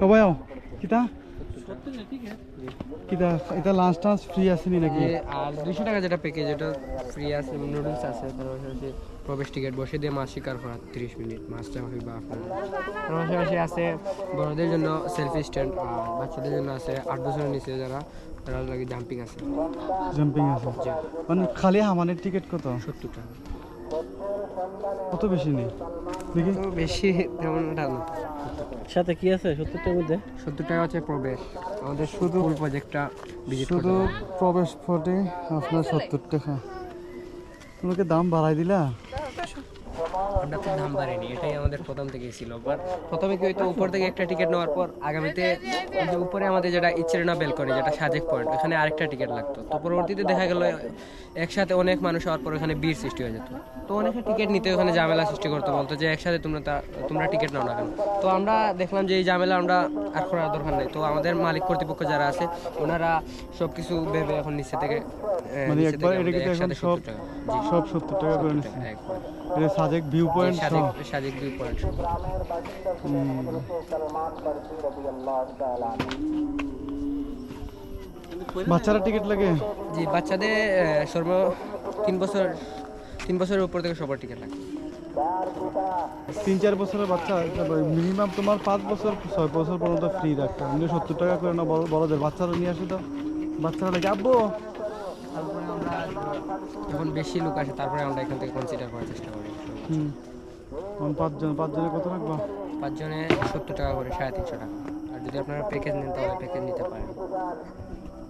কবাও কিতা? কিতা? এটা লাঞ্চ টাঞ্চ ফ্রি আসেনি নাকি? আর দুশো টাকা যেটা প্যাকেজ এটা ফ্রি আছে নুডলস আছে পাশাপাশি প্রবেশ টিকিট বসে দিয়ে মাছ শিকার করা তিরিশ মিনিট। মাছটা হবে বা আপনার। পাশাপাশি আছে বড়দের জন্য সেলফি স্ট্যান্ড আর বাচ্চাদের জন্য আছে আট বছরের নিচে যারা তারা লাগে জাম্পিং আছে। জাম্পিং আছে? মানে খালি হামানের টিকিট কত? সত্তর টাকা। কত বেশি নেই? দেখি। বেশি তেমন না। সাথে কি আছে? সত্তরটার মধ্যে? সত্তর টাকা হচ্ছে প্রবেশ। আমাদের শুধু ফুল প্রজেক্টটা ভিজিট শুধু প্রবেশ ফটে আপনার সত্তর টাকা তোমাকে দাম বাড়াই দিলা? আমরা তো দাম বাড়েনি এটাই আমাদের প্রথম থেকেই ছিল। বাট প্রথমে কি হয়তো উপর থেকে একটা টিকিট নেওয়ার পর আগামীতে যে উপরে আমাদের যেটা ইচ্ছেরনা বেলকনি যেটা সাজেক পয়েন্ট ওখানে আরেকটা টিকিট লাগতো। তো পরবর্তীতে দেখা গেল একসাথে অনেক মানুষ হওয়ার পর ওখানে ভিড় সৃষ্টি হয়ে যেত। তো অনেকে টিকিট নিতে ওখানে ঝামেলা সৃষ্টি করতে বলতো যে একসাথে তোমরা তা- তোমরা টিকিট নাও না কেন? তো আমরা দেখলাম যে এই ঝামেলা আমরা আর করার দরকার নেই। তো আমাদের মালিক কর্তৃপক্ষ যারা আছে ওনারা সব কিছু ভেবে এখন নিচে থেকে মানে একবার থেকে এটা কিন্তু এখন একসাথে সব 70 টাকা। সব করে নিচ্ছে। এটা সাজেক ভিউ পয়েন্ট সাজেক সাজেক দুই পয়েন্ট বাচ্চারা টিকিট লাগে? জি বাচ্চাদের সর্ব তিন বছর তিন বছরের উপর থেকে সবার টিকিট লাগে। তিন চার বছরের বাচ্চা মিনিমাম তোমার পাঁচ বছর ছয় বছর পর্যন্ত ফ্রি রাখতে আমি সত্তর টাকা করে না বড় বড়দের বাচ্চারা নিয়ে আসো তো। বাচ্চারা লাগে আব্বু? তারপরে আমরা যখন বেশি লোক আসে তারপরে আমরা এখান থেকে কনসিডার করার চেষ্টা করি। হুম। পাঁচজন পাঁচজনে কত রাখব পাঁচজনে সত্তর টাকা করে সাড়ে তিনশো টাকা। আর যদি আপনারা প্যাকেজ নেন তাহলে প্যাকেজ নিতে পারেন।